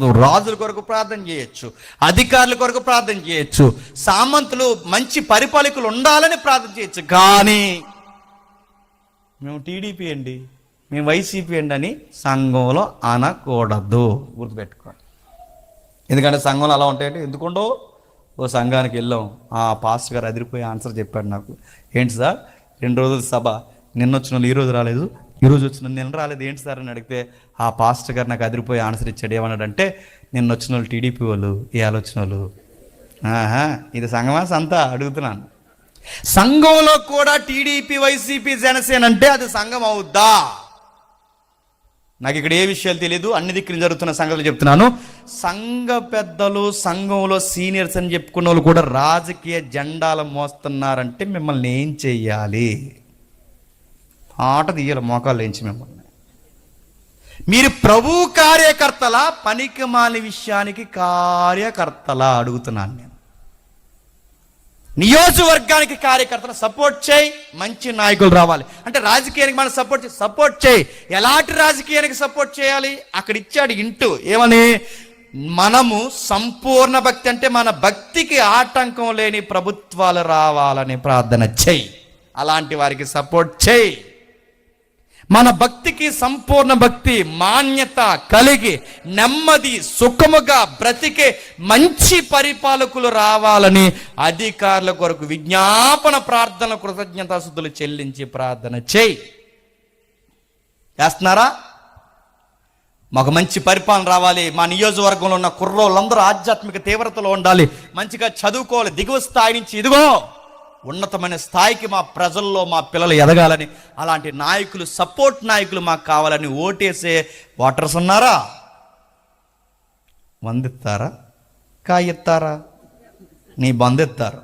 రాజుల కొరకు ప్రార్థన చేయొచ్చు అధికారుల కొరకు ప్రార్థన చేయొచ్చు సామంతులు మంచి పరిపాలకులు ఉండాలని ప్రార్థన చేయొచ్చు కానీ మేము టీడీపీ అండి మేము వైసీపీ అండి అని సంఘంలో అనకూడదు. గుర్తుపెట్టుకోండి. ఎందుకంటే సంఘంలో అలా ఉంటాయంటే ఎందుకుండో ఓ సంఘానికి వెళ్ళాం. ఆ పాస్టర్ గారు అదిరిపోయి ఆన్సర్ చెప్పాడు నాకు. ఏంటి సార్? రెండు రోజుల సభ. నిన్న వచ్చిన వాళ్ళు ఈ రోజు రాలేదు. ఈ రోజు వచ్చిన నేను రాలేదు ఏంటి సార్ అని అడిగితే ఆ పాస్టర్ గారు నాకు అదిరిపోయి ఆన్సర్ ఇచ్చాడు ఏమన్నాడంటే నిన్న వచ్చిన వాళ్ళు టీడీపీ వాళ్ళు ఈ ఆలోచన వాళ్ళు. ఆహా ఇది సంఘమా సంతా అడుగుతున్నాను. సంఘంలో కూడా టీడీపీ వైసీపీ జనసేన అంటే అది సంఘం అవుద్దా? నాకు ఇక్కడ ఏ విషయాలు తెలియదు అన్ని దిక్కులు జరుగుతున్న సంగతులు చెప్తున్నాను. సంఘ పెద్దలు సంఘంలో సీనియర్స్ అని చెప్పుకున్న వాళ్ళు కూడా రాజకీయ జెండాలు మోస్తున్నారంటే మిమ్మల్ని ఏం చెయ్యాలి? ఆట తీయాలి మోకాలు లేంచి మిమ్మల్ని. మీరు ప్రభు కార్యకర్తల పనికి మాలి విషయానికి కార్యకర్తల అడుగుతున్నాను నేను. నియోజకవర్గానికి కార్యకర్తలు సపోర్ట్ చేయి మంచి నాయకులు రావాలి. అంటే రాజకీయానికి మనం సపోర్ట్ చేయి సపోర్ట్ చేయి. ఎలాంటి రాజకీయానికి సపోర్ట్ చేయాలి? అక్కడ ఇచ్చాడు ఇంటూ. ఏమని? మనము సంపూర్ణ భక్తి అంటే మన భక్తికి ఆటంకం లేని ప్రభుత్వాలు రావాలని ప్రార్థన చేయి. అలాంటి వారికి సపోర్ట్ చేయి. మన భక్తికి సంపూర్ణ భక్తి మాన్యత కలిగి నెమ్మది సుఖముగా బ్రతికే మంచి పరిపాలకులు రావాలని అధికారుల కొరకు విజ్ఞాపన ప్రార్థన కృతజ్ఞతాశుద్ధులు చెల్లించి ప్రార్థన చేయి. చేస్తున్నారా? మాకు మంచి పరిపాలన రావాలి. మా నియోజకవర్గంలో ఉన్న కుర్రోళ్ళందరూ ఆధ్యాత్మిక తీవ్రతలో ఉండాలి. మంచిగా చదువుకోవాలి. దిగువ స్థాయి నుంచి ఇదిగో ఉన్నతమైన స్థాయికి మా ప్రజల్లో మా పిల్లలు ఎదగాలని అలాంటి నాయకులు సపోర్ట్ నాయకులు మాకు కావాలని ఓటేసే ఓటర్స్ ఉన్నారా? వందిస్తారా? కాయిస్తారా? నీ బందెత్తారు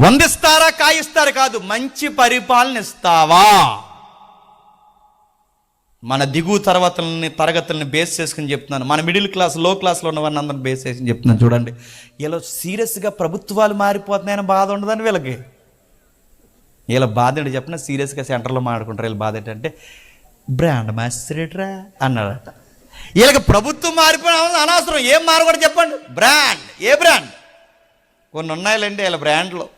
వందిస్తారా కాయిస్తారు కాదు మంచి పరిపాలన ఇస్తావా? మన దిగువ తరగతులని తరగతులని బేస్ చేసుకుని చెప్తున్నాను. మన మిడిల్ క్లాస్లో క్లాస్లో ఉన్న వాళ్ళని అందరిని బేస్ చేసుకుని చెప్తున్నాను. చూడండి. ఇలా సీరియస్గా ప్రభుత్వాలు మారిపోతున్నాయని బాధ ఉండదని వీళ్ళకి. వీళ్ళ బాధ ఏంటి చెప్పిన? సీరియస్గా సెంటర్లో మాట్లాడుకుంటారు. వీళ్ళ బాధ ఏంటంటే బ్రాండ్ మాస్టరేటరా అన్నాడట వీళ్ళకి ప్రభుత్వం మారిపోయిన అనవసరం. ఏం మారకూడదు చెప్పండి. బ్రాండ్ ఏ బ్రాండ్ కొన్ని ఉన్నాయిలేండి వీళ్ళ బ్రాండ్లో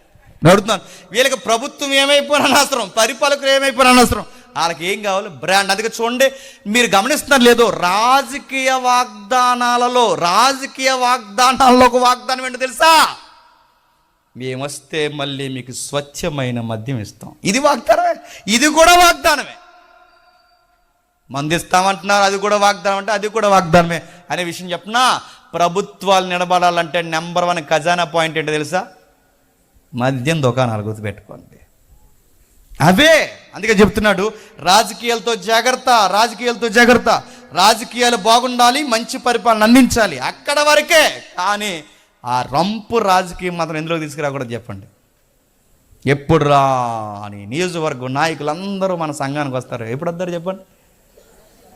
నడుతున్నాను వీళ్ళకి ప్రభుత్వం ఏమైపోయిన అనవసరం. పరిపాలకులు ఏమైపోయిన అనవసరం. వాళ్ళకి ఏం కావాలి? బ్రాండ్ అందుకే చూడండి మీరు గమనిస్తున్నారు లేదో రాజకీయ వాగ్దానాలలో రాజకీయ వాగ్దానాలలో ఒక వాగ్దానం ఏంటో తెలుసా? మేమొస్తే మళ్ళీ మీకు స్వచ్ఛమైన మద్యం ఇస్తాం. ఇది వాగ్దానమే. ఇది కూడా వాగ్దానమే. మందిస్తామంటున్నారు అది కూడా వాగ్దానం అంటే అది కూడా వాగ్దానమే అనే విషయం చెప్పనా? ప్రభుత్వాలు నిలబడాలంటే నెంబర్ వన్ ఖజానా పాయింట్ ఏంటో తెలుసా? మద్యం దుకాణాలు గుర్తుపెట్టుకోండి. అవే. అందుకే చెప్తున్నాడు రాజకీయాలతో జాగ్రత్త రాజకీయాలతో జాగ్రత్త. రాజకీయాలు బాగుండాలి మంచి పరిపాలన అందించాలి. అక్కడ వరకే. కానీ ఆ రంపు రాజకీయం మాత్రం ఎందులోకి తీసుకురాకూడదు చెప్పండి. ఎప్పుడు రా అని నియోజకవర్గం నాయకులందరూ మన సంఘానికి వస్తారు. ఎప్పుడు వస్తారు చెప్పండి?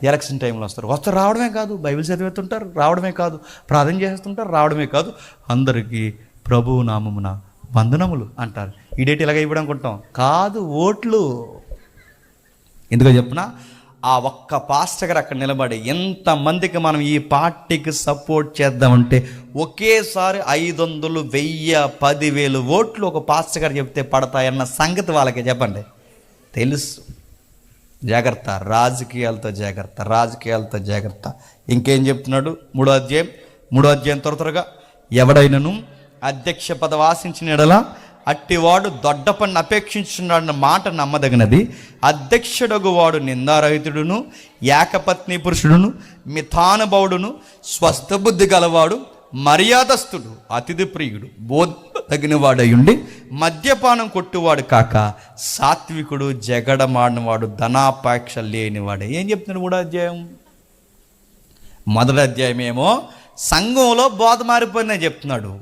ఎలక్షన్ టైంలో వస్తారు. వస్తారు రావడమే కాదు. బైబిల్ చదివేస్తుంటారు రావడమే కాదు. ప్రార్థన చేస్తుంటారు రావడమే కాదు. అందరికీ ప్రభువు నామమున వందనములు అంటారు. ఈ డేట్ ఇలాగ ఇవ్వడం అనుకుంటాం? కాదు ఓట్లు. ఎందుకో చెప్పిన? ఆ ఒక్క పాస్టర్ గారు అక్కడ నిలబడి ఎంతమందికి మనం ఈ పార్టీకి సపోర్ట్ చేద్దామంటే ఒకేసారి ఐదు వందలు వెయ్యి పదివేలు ఓట్లు ఒక పాస్టర్ గారు చెప్తే పడతాయన్న సంగతి వాళ్ళకి చెప్పండి. తెలుసు. జాగ్రత్త రాజకీయాలతో జాగ్రత్త రాజకీయాలతో జాగ్రత్త. ఇంకేం చెప్తున్నాడు? మూడో అధ్యాయం. మూడో అధ్యాయం త్వర త్వరగా. ఎవడైనను అధ్యక్ష పదవి ఆశించిన ఎడల అట్టివాడు దొడ్డ పన్ను అపేక్షించున్నాడన్న మాట నమ్మదగినది. అధ్యక్షుడగు వాడు నిందారహితుడును ఏకపత్ని పురుషుడును మిథానుభవుడును స్వస్థబుద్ధి గలవాడు మర్యాదస్థుడు అతిథి ప్రియుడు బోధ ఉండి మద్యపానం కొట్టువాడు కాక సాత్వికుడు జగడమాడినవాడు ధనాపేక్ష లేనివాడు. ఏం చెప్తున్నాడు కూడా అధ్యాయం? మొదటి అధ్యాయం ఏమో సంఘంలో బోధ మారిపోయిందని చెప్తున్నాడు.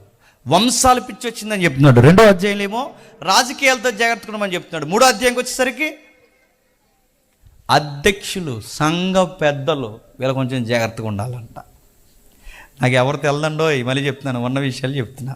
వంశాలు పిచ్చి వచ్చిందని చెప్తున్నాడు. రెండో అధ్యాయం ఏమో రాజకీయాలతో జాగ్రత్త ఉండమని చెప్తున్నాడు. మూడో అధ్యాయంకి వచ్చేసరికి అధ్యక్షులు సంఘ పెద్దలు వీళ్ళ కొంచెం జాగ్రత్తగా ఉండాలంట. నాకు ఎవరు తెలదండో మళ్ళీ చెప్తున్నాను ఉన్న విషయాలు చెప్తున్నా.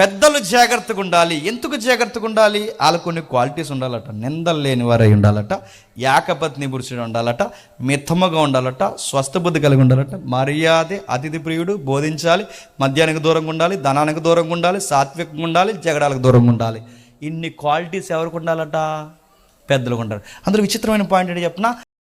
పెద్దలు జాగ్రత్తగా ఉండాలి. ఎందుకు జాగ్రత్తగా ఉండాలి? వాళ్ళ కొన్ని క్వాలిటీస్ ఉండాలట. నిందలు లేని వారై ఉండాలట. ఏకపత్ని పురుషుడు ఉండాలట. మితముగా ఉండాలట. స్వస్థబుద్ధి కలిగి ఉండాలట. మర్యాదే అతిథి ప్రియుడు బోధించాలి. మద్యానికి దూరంగా ఉండాలి. ధనానికి దూరంగా ఉండాలి. సాత్వికంగా ఉండాలి. జగడాలకు దూరంగా ఉండాలి. ఇన్ని క్వాలిటీస్ ఎవరికి ఉండాలట? పెద్దలకు ఉండాలి. అందులో విచిత్రమైన పాయింట్ ఏంటి చెప్పిన?